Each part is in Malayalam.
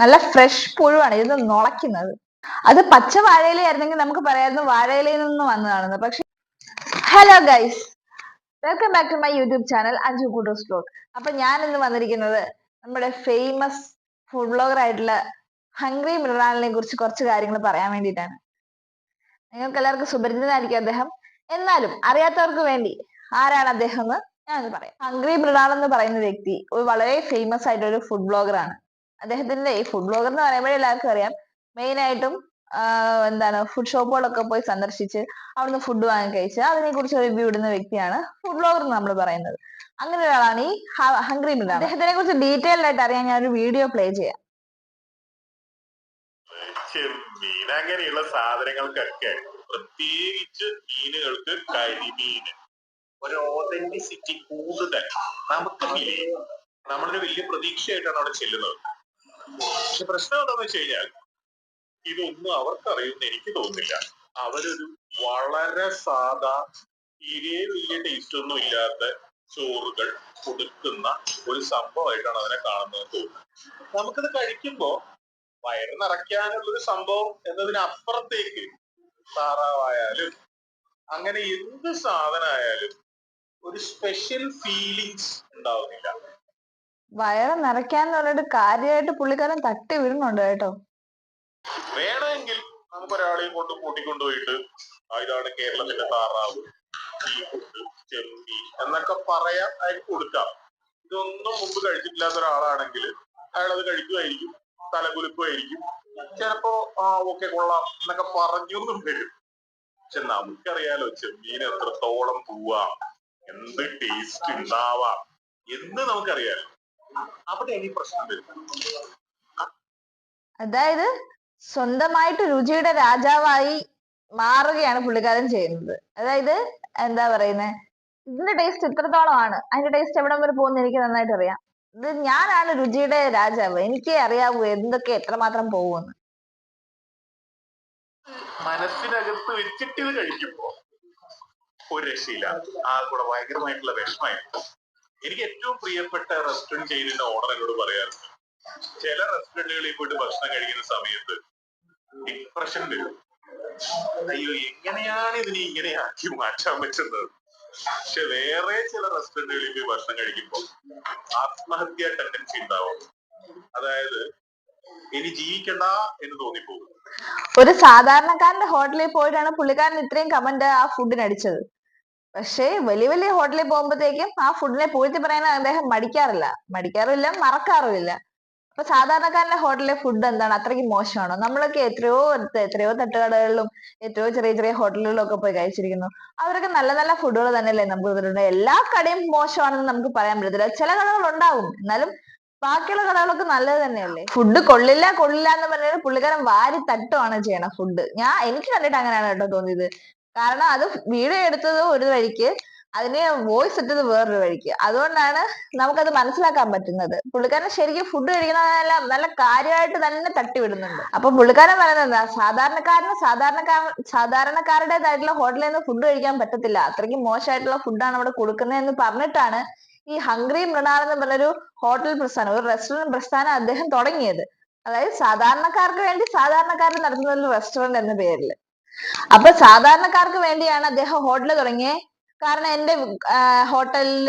നല്ല ഫ്രഷ് പുഴുവാണ് ഇത് നുളയ്ക്കുന്നത്. അത് പച്ച വാഴയില ആയിരുന്നെങ്കിൽ നമുക്ക് പറയാമായിരുന്നു വാഴയിലയിൽ നിന്ന് വന്നതാണെന്ന്. പക്ഷെ hello guys welcome back to my YouTube channel Anju കൂട്ടോസ് blog അപ്പൊ ഞാൻ ഇന്ന് വന്നിരിക്കുന്നത് നമ്മുടെ ഫേമസ് ഫുഡ് ബ്ലോഗർ ആയിട്ടുള്ള ഹംഗ്രി മൃണാലിനെ കുറിച്ച് കുറച്ച് കാര്യങ്ങൾ പറയാൻ വേണ്ടിയിട്ടാണ്. നിങ്ങൾക്ക് എല്ലാവർക്കും സുപരിചിതനായിരിക്കും അദ്ദേഹം. എന്നാലും അറിയാത്തവർക്ക് വേണ്ടി ആരാണ് അദ്ദേഹം എന്ന് ഞാനത് പറയാം. ഹംഗ്രി മൃണാൾ എന്ന് പറയുന്ന വ്യക്തി ഒരു വളരെ ഫേമസ് ആയിട്ടുള്ള ഒരു ഫുഡ് ബ്ലോഗർ ആണ്. അദ്ദേഹത്തിന്റെ ഈ ഫുഡ് ബ്ലോഗർ എന്ന് പറയുമ്പോഴേ എല്ലാവർക്കും അറിയാം. മെയിൻ ആയിട്ടും എന്താണ് ഫുഡ് ഷോപ്പുകളൊക്കെ പോയി സന്ദർശിച്ച് അവിടുന്ന് ഫുഡ് വാങ്ങി കഴിച്ച് അതിനെ കുറിച്ച് റിവ്യൂ ഇടുന്ന വ്യക്തിയാണ് ഫുഡ് ബ്ലോഗർ എന്ന് നമ്മൾ പറയുന്നത്. അങ്ങനെ ഒരാളാണ് ഈ ഹംഗ്രി മിൽ അദ്ദേഹത്തിനെ കുറിച്ച് ഡീറ്റെയിൽഡ് ആയിട്ട് അറിയാൻ ഞാൻ ഒരു വീഡിയോ പ്ലേ ചെയ്യാം മീൻ അങ്ങനെയുള്ള സാധനങ്ങൾക്കൊക്കെ പ്രത്യേകിച്ച് മീനുകൾക്ക് കരിമീൻ ഒരു ഓതന്റിസിറ്റി കൂടുതൽ. നമുക്ക് നമ്മളൊരു വലിയ പ്രതീക്ഷയായിട്ടാണ് അവിടെ ചെല്ലുന്നത്. പക്ഷെ പ്രശ്നം എന്താണെന്ന് വെച്ച് കഴിഞ്ഞാൽ ഇതൊന്നും അവർക്കറിയുമെന്ന് എനിക്ക് തോന്നുന്നില്ല. അവരൊരു വളരെ സാധാ തീരെ വലിയ ടേസ്റ്റ് ഒന്നും ഇല്ലാത്ത ചോറുകൾ കൊടുക്കുന്ന ഒരു സംഭവമായിട്ടാണ് അതിനെ കാണുന്നത് തോന്നുന്നത്. നമുക്കിത് കഴിക്കുമ്പോ വയറ് നിറയ്ക്കാനുള്ളൊരു സംഭവം എന്നതിനപ്പുറത്തേക്ക് താറാവായാലും അങ്ങനെ എന്ത് സാധനമായാലും ഒരു സ്പെഷ്യൽ ഫീലിങ്സ് ഉണ്ടാവുന്നില്ല. വയറ് നിറയ്ക്കാന്ന് പറഞ്ഞിട്ട് കാര്യമായിട്ട് പുള്ളിക്കാരൻ തട്ടി വിടുന്നുണ്ട് കേട്ടോ. വേണമെങ്കിൽ നമുക്ക് ഒരാളെയും കൊണ്ട് കൂട്ടിക്കൊണ്ടുപോയിട്ട് "ആ, ഇതാണ് കേരളത്തിന്റെ താറാവ്. ചെമ്മീൻ എന്നൊക്കെ പറയാൻ അയാൾക്ക് കൊടുക്കാം. ഇതൊന്നും മുമ്പ് കഴിച്ചിട്ടില്ലാത്ത ഒരാളാണെങ്കിൽ അയാൾ അത് കഴിക്കുമായിരിക്കും തലകുലുക്കുമായിരിക്കും. ചിലപ്പോ ആ ഓക്കെ കൊള്ളാം എന്നൊക്കെ പറഞ്ഞൊന്നും വരും. പക്ഷെ നമുക്കറിയാലോ ചെമ്മീൻ എത്രത്തോളം പോവാം എന്ത് ടേസ്റ്റ് ഉണ്ടാവാം എന്ന് നമുക്കറിയാലോ. അവിടെയാണ് ഈ പ്രശ്നം വരുന്നത് അതായത് സ്വന്തമായിട്ട് രുചിയുടെ രാജാവായി മാറുകയാണ് പുള്ളിക്കാരൻ ചെയ്യുന്നത്. അതായത് എന്താ പറയുന്നത് ഇതിന്റെ ടേസ്റ്റ് ഇത്രത്തോളമാണ്. അതിന്റെ ടേസ്റ്റ് എവിടം വരെ പോകുന്ന എനിക്ക് നന്നായിട്ട് അറിയാം. ഇത് ഞാനാണ് രുചിയുടെ രാജാവ്. എനിക്കേ അറിയാവൂ എന്തൊക്കെ എത്രമാത്രം പോകുമെന്ന്. മനസ്സിനകത്ത് വെച്ചിട്ട് ഇത് കഴിക്കുമ്പോ ഒരു രക്ഷയില്ല. ആ കൂടെ ഭയങ്കരമായിട്ടുള്ള വിഷമായിരുന്നു എനിക്ക് ഏറ്റവും പ്രിയപ്പെട്ട റെസ്റ്റോറന്റ് ചെയിനിന്റെ ഓണർ എന്നോട് പറയാറുണ്ട്. ചില റെസ്റ്റോറന്റുകളിൽ പോയിട്ട് ഭക്ഷണം കഴിക്കുന്ന സമയത്ത് ഡിപ്രഷൻ വരും. അയ്യോ എങ്ങനെയാണ് ഇതിനെ ഇങ്ങനെ ആക്കി മാറ്റാൻ പറ്റുന്നത്? പക്ഷെ വേറെ ചില റെസ്റ്റോറന്റുകളിൽ പോയി ഭക്ഷണം കഴിക്കുമ്പോൾ ആത്മഹത്യ ടെൻഡൻസി ഉണ്ടാവും. അതായത് ഇനി ജീവിക്കണ്ട എന്ന് തോന്നിപ്പോകും. ഒരു സാധാരണക്കാരന്റെ ഹോട്ടലിൽ പോയിട്ടാണ് പുള്ളിക്കാരൻ ഇത്രയും കമന്റ് ആ ഫുഡിന് അടിച്ചത് പക്ഷേ വലിയ വലിയ ഹോട്ടലിൽ പോകുമ്പോഴത്തേക്കും ആ ഫുഡിനെ പൂഴ്ത്തി പറയാൻ അദ്ദേഹം മടിക്കാറില്ല. മടിക്കാറുമില്ല മറക്കാറുമില്ല. അപ്പൊ സാധാരണക്കാരന്റെ ഹോട്ടലിലെ ഫുഡ് എന്താണ്? അത്രയ്ക്ക് മോശമാണോ? നമ്മളൊക്കെ എത്രയോ എത്രയോ തട്ടുകടകളിലും എത്രയോ ചെറിയ ചെറിയ ഹോട്ടലുകളിലും ഒക്കെ പോയി കഴിച്ചിരിക്കുന്നു. അവരൊക്കെ നല്ല നല്ല ഫുഡുകൾ തന്നെയല്ലേ നമുക്ക് തരുന്നത് എല്ലാ കടയും മോശമാണെന്ന് നമുക്ക് പറയാൻ പറ്റത്തില്ല. ചില കടകൾ ഉണ്ടാവും. എന്നാലും ബാക്കിയുള്ള കടകളൊക്കെ നല്ലത് തന്നെയല്ലേ? ഫുഡ് കൊള്ളില്ല കൊള്ളില്ല എന്ന് പറഞ്ഞാൽ പുള്ളിക്കാരൻ വാരി തട്ടുവാണ് ചെയ്യണം ഫുഡ്. ഞാൻ എനിക്ക് കണ്ടിട്ട് അങ്ങനെയാണ് കേട്ടോ തോന്നിയത്. കാരണം അത് വീഡിയോ എടുത്തത് ഒരു വഴിക്ക് അതിനെ വോയിസ് ഇട്ടത് വേറൊരു വഴിക്ക്. അതുകൊണ്ടാണ് നമുക്കത് മനസ്സിലാക്കാൻ പറ്റുന്നത്. പുള്ളിക്കാരൻ ശരിക്കും ഫുഡ് കഴിക്കുന്നതെല്ലാം നല്ല കാര്യമായിട്ട് തന്നെ തട്ടിവിടുന്നുണ്ട്. അപ്പൊ പുള്ളിക്കാരൻ പറയുന്നത് സാധാരണക്കാരന് സാധാരണക്കാർ സാധാരണക്കാരുടേതായിട്ടുള്ള ഹോട്ടലിൽ നിന്ന് ഫുഡ് കഴിക്കാൻ പറ്റത്തില്ല. അത്രയ്ക്ക് മോശമായിട്ടുള്ള ഫുഡാണ് അവിടെ കൊടുക്കുന്നതെന്ന് പറഞ്ഞിട്ടാണ് ഈ ഹംഗ്രി മൃണാൾ എന്ന് പറഞ്ഞൊരു ഹോട്ടൽ പ്രസ്ഥാനം ഒരു റെസ്റ്റോറന്റ് പ്രസ്ഥാനം അദ്ദേഹം തുടങ്ങിയത്. അതായത് സാധാരണക്കാർക്ക് വേണ്ടി സാധാരണക്കാർ നടത്തുന്ന ഒരു റെസ്റ്റോറന്റ് എന്ന പേരിൽ അപ്പൊ സാധാരണക്കാർക്ക് വേണ്ടിയാണ് അദ്ദേഹം ഹോട്ടൽ തുടങ്ങിയത് കാരണം എന്റെ ഹോട്ടലിൽ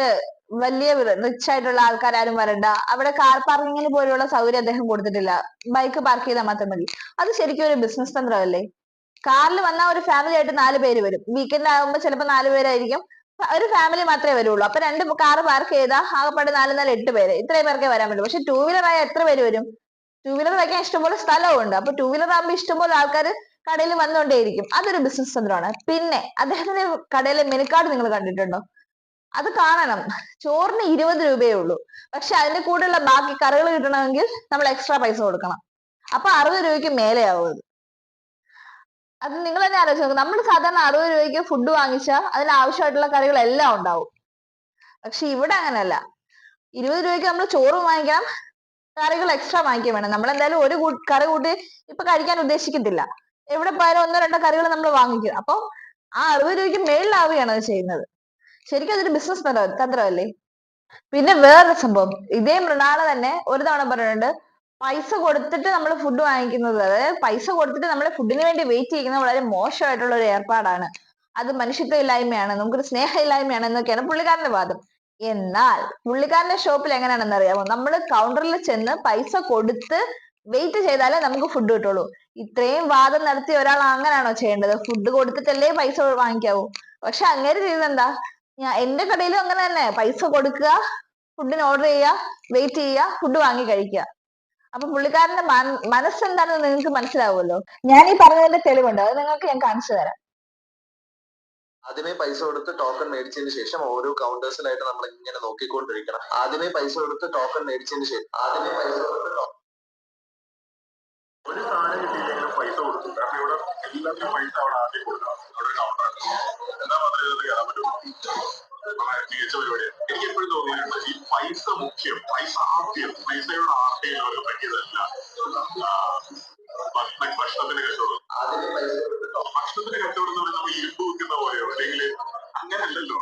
വലിയ റിച്ച് ആയിട്ടുള്ള ആൾക്കാരും വരണ്ട. അവിടെ കാർ പാർക്കിങ്ങിന് പോലുള്ള സൗകര്യം അദ്ദേഹം കൊടുത്തിട്ടില്ല. ബൈക്ക് പാർക്ക് ചെയ്താൽ മാത്രം മതി. അത് ശരിക്കും ഒരു ബിസിനസ് തന്ത്രമല്ലേ? കാറിൽ വന്നാൽ ഒരു ഫാമിലി ആയിട്ട് നാല് പേര് വരും. വീക്കെൻഡ് ആകുമ്പോൾ ചിലപ്പോൾ നാല് പേരായിരിക്കും. ഒരു ഫാമിലി മാത്രമേ വരുള്ളൂ. അപ്പൊ രണ്ട് കാർ പാർക്ക് ചെയ്താൽ ആകെപ്പാട് നാല് നാല് എട്ട് പേര്. ഇത്രയും പേർക്കേ വരാൻ പറ്റും. പക്ഷെ ടൂ വീലർ ആയാൽ എത്ര പേര് വരും? ടൂ വീലർ വയ്ക്കാൻ ഇഷ്ടംപോലെ സ്ഥലവും ഉണ്ട് അപ്പൊ ടൂ വീലർ ആകുമ്പോൾ ഇഷ്ടംപോലെ ആൾക്കാർ കടയിൽ വന്നുകൊണ്ടേയിരിക്കും അതൊരു ബിസിനസ് തന്ത്രമാണ്. പിന്നെ അദ്ദേഹത്തിന്റെ കടയിലെ മെനു കാർഡ് നിങ്ങൾ കണ്ടിട്ടുണ്ടോ? അത് കാണണം. ചോറിന് ഇരുപത് രൂപയേ ഉള്ളൂ. പക്ഷെ അതിന്റെ കൂടെയുള്ള ബാക്കി കറികൾ കിട്ടണമെങ്കിൽ നമ്മൾ എക്സ്ട്രാ പൈസ കൊടുക്കണം. അപ്പൊ അറുപത് രൂപയ്ക്ക് മേലെയാവും അത്. അത് നിങ്ങൾ തന്നെ ആലോചിച്ച് നോക്കും. നമ്മൾ സാധാരണ അറുപത് രൂപയ്ക്ക് ഫുഡ് വാങ്ങിച്ചാൽ അതിന് ആവശ്യമായിട്ടുള്ള കറികളെല്ലാം ഉണ്ടാവും. പക്ഷെ ഇവിടെ അങ്ങനെയല്ല. ഇരുപത് രൂപയ്ക്ക് നമ്മൾ ചോറ് വാങ്ങിക്കണം. കറികൾ എക്സ്ട്രാ വാങ്ങിക്കുകയും വേണം. നമ്മൾ എന്തായാലും ഒരു കറി കൂട്ടി ഇപ്പൊ കഴിക്കാൻ ഉദ്ദേശിക്കത്തില്ല. എവിടെ പോയാലും ഒന്നോ രണ്ടോ കറികൾ നമ്മൾ വാങ്ങിക്കും. അപ്പൊ ആ അറുപത് രൂപയ്ക്ക് മേളിലാവുകയാണ് അത് ചെയ്യുന്നത്. ശരിക്കും അതൊരു ബിസിനസ് തന്ത്രമല്ലേ? പിന്നെ വേറൊരു സംഭവം. ഇതേ മൃണാൾ തന്നെ ഒരു തവണ പറഞ്ഞിട്ടുണ്ട് പൈസ കൊടുത്തിട്ട് നമ്മൾ ഫുഡ് വാങ്ങിക്കുന്നത് അതായത് പൈസ കൊടുത്തിട്ട് നമ്മൾ ഫുഡിന് വേണ്ടി വെയിറ്റ് ചെയ്യുന്നത് വളരെ മോശമായിട്ടുള്ള ഒരു ഏർപ്പാടാണ്. അത് മനുഷ്യത്വ ഇല്ലായ്മയാണ് നമുക്കൊരു സ്നേഹമില്ലായ്മയാണ് എന്നൊക്കെയാണ് പുള്ളിക്കാരന്റെ വാദം. എന്നാൽ പുള്ളിക്കാരന്റെ ഷോപ്പിൽ എങ്ങനെയാണെന്ന് അറിയാമോ നമ്മൾ കൗണ്ടറിൽ ചെന്ന് പൈസ കൊടുത്ത് വെയിറ്റ് ചെയ്താലേ നമുക്ക് ഫുഡ് കിട്ടുള്ളൂ. ഇത്രയും വാദം നടത്തിയ ഒരാൾ അങ്ങനെയാണോ ചെയ്യേണ്ടത്? ഫുഡ് കൊടുത്തിട്ടല്ലേ പൈസ വാങ്ങിക്കാവൂ? പക്ഷെ അങ്ങനെ ചെയ്യുന്നത് എന്താ? ഞാൻ എന്റെ കടയിലും അങ്ങനെ തന്നെ. പൈസ കൊടുക്കുക ഫുഡിന് ഓർഡർ ചെയ്യുക വെയിറ്റ് ചെയ്യുക ഫുഡ് വാങ്ങി കഴിക്കുക. അപ്പൊ പുള്ളിക്കാരന്റെ മന- മനസ്സെന്താണെന്ന് നിങ്ങൾക്ക് മനസ്സിലാവുമല്ലോ? ഞാൻ ഈ പറഞ്ഞതിന്റെ തെളിവുണ്ട്. അത് നിങ്ങൾക്ക് ഞാൻ കാണിച്ചു തരാം. ആദ്യമേ പൈസ കൊടുത്ത് ടോക്കൺ മേടിച്ചതിന് ശേഷം ഓരോ കൗണ്ടേഴ്സിലായിട്ട് നമ്മൾ ഇങ്ങനെ നോക്കിക്കൊണ്ടിരിക്കണം. ആദ്യമേ പൈസ കൊടുത്ത് ടോക്കൺ മേടിച്ചതിന് ശേഷം ആദ്യമേ പൈസ കൊടുത്ത് ടോക്കൺ ഒരു സാധനം കിട്ടിയില്ലെങ്കിലും പൈസ കൊടുക്കും. കാരണം ഇവിടെ എല്ലാത്തിനും പൈസ അവിടെ ആദ്യം കൊടുക്കണം. അവിടെ ഒരു എന്താ മാത്രമേ ഇതിനകത്ത് കയറാൻ വളരെ മികച്ച പരിപാടിയാണ് എനിക്ക് എപ്പോഴും തോന്നിയിട്ടുണ്ട് ഈ പൈസ മുഖ്യം പൈസ ആദ്യം. പൈസയുടെ ആദ്യം ഒരു പറ്റിയതല്ല ഭക്ഷണത്തിന് കച്ചവടം. ഭക്ഷണത്തിന് കച്ചവടം എന്ന് പറയുന്നത് ഇരുമ്പ് വെക്കുന്ന പോലെയോ? അല്ലെങ്കിൽ അങ്ങനെയല്ലല്ലോ.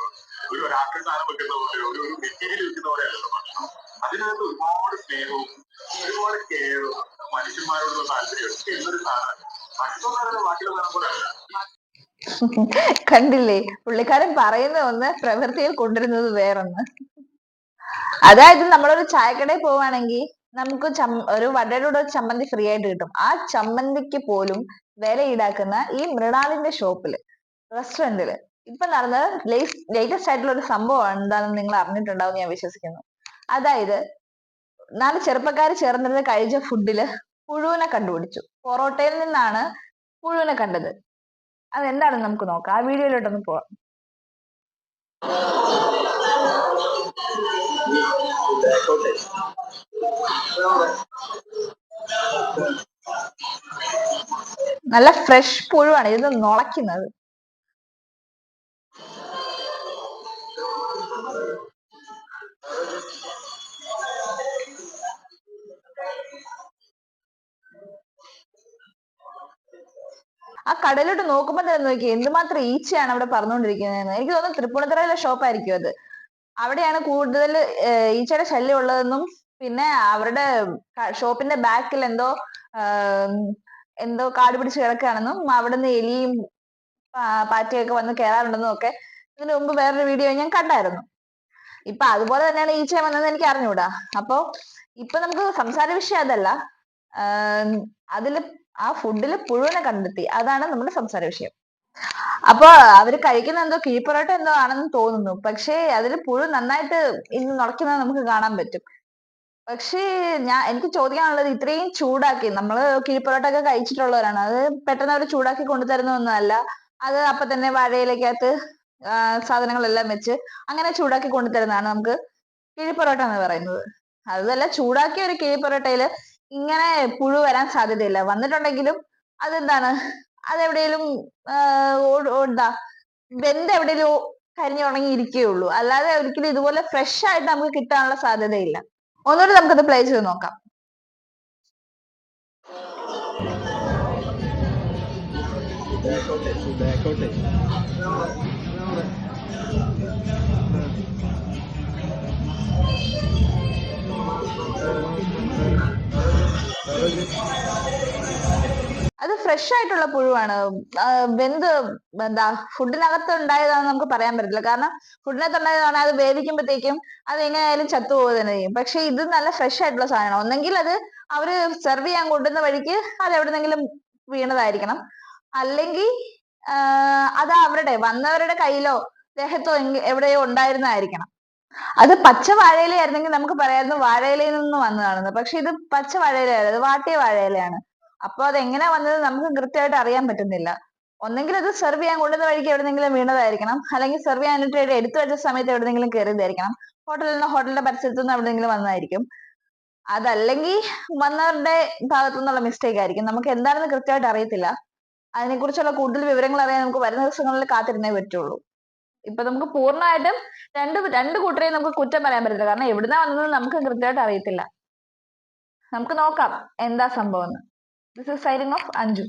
ഒരു സാധനം വെക്കുന്ന പോലെയോ? ഒരു മെറ്റീരിയൽ വെക്കുന്ന പോലെയല്ലല്ലോ ഭക്ഷണം. അതിനകത്ത് കണ്ടില്ലേ? പുള്ളിക്കാരൻ പറയുന്ന ഒന്ന് പ്രവൃത്തിയിൽ കൊണ്ടുവരുന്നത് വേറൊന്ന്. അതായത് നമ്മളൊരു ചായക്കടയിൽ പോവാണെങ്കിൽ നമുക്ക് ഒരു വടയുടെ കൂടെ ചമ്മന്തി ഫ്രീ ആയിട്ട് കിട്ടും. ആ ചമ്മന്തിക്ക് പോലും വില ഈടാക്കുന്ന ഈ മൃണാളിന്റെ ഷോപ്പിൽ റെസ്റ്റോറന്റിൽ ഇപ്പൊ നടന്ന ലേറ്റസ്റ്റ് ആയിട്ടുള്ള ഒരു സംഭവമാണ് എന്താണെന്ന് നിങ്ങൾ അറിഞ്ഞിട്ടുണ്ടാവും ഞാൻ വിശ്വസിക്കുന്നു. അതായത് നാല് ചെറുപ്പക്കാർ ചേർന്നിരുന്ന് കഴിച്ച ഫുഡിൽ പുഴുവിനെ കണ്ടുപിടിച്ചു. പൊറോട്ടയിൽ നിന്നാണ് പുഴുവിനെ കണ്ടത്. അതെന്താണെന്ന് നമുക്ക് നോക്കാം. ആ വീഡിയോയിലോട്ടൊന്ന് പോവാം. നല്ല ഫ്രഷ് പുഴുവാണ് ഇത് നുളയ്ക്കുന്നത്. ആ കടലോട്ട് നോക്കുമ്പോ തന്നെ നോക്കി എന്തുമാത്രം ഈച്ചയാണ് അവിടെ പറഞ്ഞുകൊണ്ടിരിക്കുന്നതെന്ന് എനിക്ക് തോന്നുന്നു തൃപ്പൂണിത്തറയിലെ ഷോപ്പ് ആയിരിക്കും അത്. അവിടെയാണ് കൂടുതൽ ഈച്ചയുടെ ശല്യം ഉള്ളതെന്നും പിന്നെ അവരുടെ ഷോപ്പിന്റെ ബാക്കിൽ എന്തോ എന്തോ കാട് പിടിച്ച് കിടക്കുകയാണെന്നും അവിടുന്ന് എലിയും പാറ്റയൊക്കെ വന്ന് കയറാറുണ്ടെന്നും ഒക്കെ ഇതിനു മുമ്പ് വേറൊരു വീഡിയോ ഞാൻ കണ്ടായിരുന്നു. ഇപ്പൊ അതുപോലെ തന്നെയാണ് ഈച്ച വന്നതെന്ന് എനിക്ക് അറിഞ്ഞൂടാ. അപ്പൊ ഇപ്പൊ നമുക്ക് സംസാര വിഷയം അതല്ല. അതിൽ ആ ഫുഡിൽ പുഴുവിനെ കണ്ടെത്തി. അതാണ് നമ്മുടെ സംസാര വിഷയം. അപ്പൊ അവർ കഴിക്കുന്ന എന്തോ കീഴ്പൊറോട്ട എന്തോ ആണെന്ന് തോന്നുന്നു. പക്ഷേ അതിൽ പുഴു നന്നായിട്ട് ഇന്ന് നുളയ്ക്കുന്നത് നമുക്ക് കാണാൻ പറ്റും. പക്ഷേ ഞാൻ എനിക്ക് ചോദിക്കാനുള്ളത് ഇത്രയും ചൂടാക്കി. നമ്മൾ കീഴ്പൊറോട്ട ഒക്കെ കഴിച്ചിട്ടുള്ളവരാണ്. അത് പെട്ടെന്ന് അവർ ചൂടാക്കി കൊണ്ടുതരുന്ന ഒന്നുമല്ല അത് അപ്പൊ തന്നെ വാഴയിലേക്കകത്ത് സാധനങ്ങളെല്ലാം വെച്ച് അങ്ങനെ ചൂടാക്കി കൊണ്ടുതരുന്നതാണ് നമുക്ക് കിഴിപ്പൊറോട്ട എന്ന് പറയുന്നത്. അതല്ല ചൂടാക്കിയ ഒരു കിഴിപ്പൊറോട്ടയിൽ ഇങ്ങനെ പുഴു വരാൻ സാധ്യതയില്ല. വന്നിട്ടുണ്ടെങ്കിലും അതെന്താണ്? അതെവിടെയും എന്താ വെന്ത് എവിടെയും കരിഞ്ഞു ഉണങ്ങി ഉള്ളൂ അല്ലാതെ ഒരിക്കലും ഇതുപോലെ ഫ്രഷ് ആയിട്ട് നമുക്ക് കിട്ടാനുള്ള സാധ്യതയില്ല. ഒന്നുകൂടി നമുക്കത് പ്ലേ ചെയ്ത് നോക്കാം. അത് ഫ്രഷ് ആയിട്ടുള്ള പുഴുവാണ്. വെന്ത് എന്താ ഫുഡിനകത്ത് ഉണ്ടായതാണെന്ന് നമുക്ക് പറയാൻ പറ്റില്ല കാരണം ഫുഡിനകത്ത് ഉണ്ടായതാണ് അത് വേവിക്കുമ്പോഴത്തേക്കും അത് എങ്ങനെയായാലും ചത്തുപോകുക തന്നെ ചെയ്യും. പക്ഷെ ഇത് നല്ല ഫ്രഷ് ആയിട്ടുള്ള സാധനമാണ്. ഒന്നെങ്കിൽ അത് അവർ സെർവ് ചെയ്യാൻ കൊണ്ടുവന്ന വഴിക്ക് അത് എവിടെന്നെങ്കിലും വീണതായിരിക്കണം. അല്ലെങ്കിൽ അത് അവരുടെ വന്നവരുടെ കയ്യിലോ ദേഹത്തോ എവിടെയോ ഉണ്ടായിരുന്നതായിരിക്കണം അത് പച്ച വാഴയിലയായിരുന്നെങ്കിൽ നമുക്ക് പറയാമായിരുന്നു വാഴയിലയിൽ നിന്ന് വന്നതാണെന്ന് പക്ഷെ ഇത് പച്ച വാഴയിലയല്ല ഇത് വാട്ടിയ വാഴയിലയാണ്. അപ്പൊ അത് എങ്ങനെ വന്നത് നമുക്ക് കൃത്യമായിട്ട് അറിയാൻ പറ്റുന്നില്ല. ഒന്നെങ്കിൽ അത് സെർവ് ചെയ്യാൻ കൊണ്ടുവന്ന വഴിക്ക് എവിടെന്നെങ്കിലും വീണതായിരിക്കണം. അല്ലെങ്കിൽ സെർവ് ചെയ്യാനായിട്ട് എടുത്തു വെച്ച സമയത്ത് എവിടെന്നെങ്കിലും കയറിയതായിരിക്കണം. ഹോട്ടലിൽ നിന്ന് ഹോട്ടലിന്റെ പരിസരത്ത് നിന്ന് എവിടെന്നെങ്കിലും വന്നതായിരിക്കും. അതല്ലെങ്കിൽ വന്നവരുടെ ഭാഗത്തു നിന്നുള്ള മിസ്റ്റേക്ക് ആയിരിക്കും. നമുക്ക് എന്താണെന്ന് കൃത്യമായിട്ട് അറിയത്തില്ല. അതിനെക്കുറിച്ചുള്ള കൂടുതൽ വിവരങ്ങൾ അറിയാൻ നമുക്ക് വരുന്ന ദിവസങ്ങളിൽ കാത്തിരുന്നേ പറ്റുള്ളൂ. ഇപ്പൊ നമുക്ക് പൂർണമായിട്ടും രണ്ട് രണ്ട് കൂട്ടരെയും നമുക്ക് കുറ്റം പറയാൻ പറ്റില്ല കാരണം എവിടുന്നാ വന്നത് നമുക്ക് കൃത്യമായിട്ട് അറിയത്തില്ല. നമുക്ക് നോക്കാം എന്താ സംഭവം this is signing off Anju